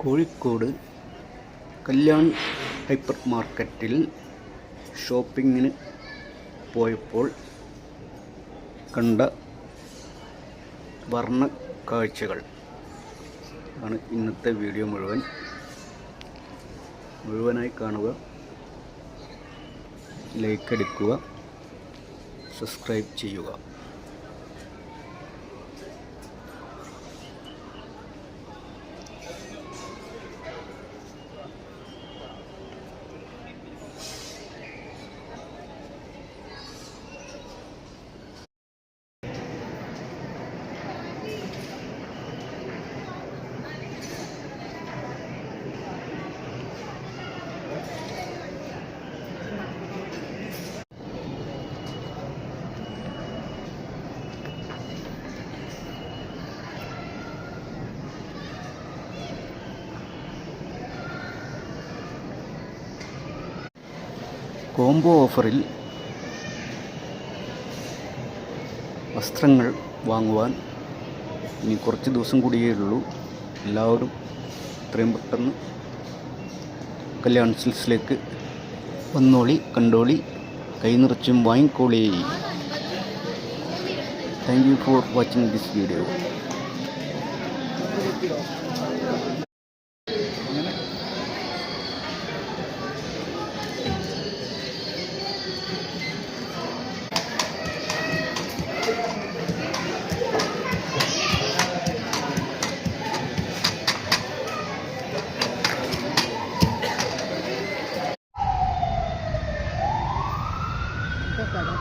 Kozhikode Kalyan hyper മാർക്കറ്റിൽ ഷോപ്പിങ്ങിന് പോയപ്പോൾ കണ്ട വർണ കാഴ്ചകൾ ആണ് ഇന്നത്തെ വീഡിയോ മുഴുവൻ. മുഴുവനായി കാണുക. ലൈക്ക് അടിക്കുക. സബ്സ്ക്രൈബ് ചെയ്യുക. കോംബോ ഓഫറിൽ വസ്ത്രങ്ങൾ വാങ്ങുവാൻ ഇനി കുറച്ച് ദിവസം കൂടിയേ ഉള്ളൂ. എല്ലാവരും എത്രയും പെട്ടെന്ന് കല്യാൺ സിൽസിലേക്ക് വന്നോളി കണ്ടോളി കൈ നിറച്ചും വാങ്ങിക്കോളി. Thank you for watching this video Tidak ada.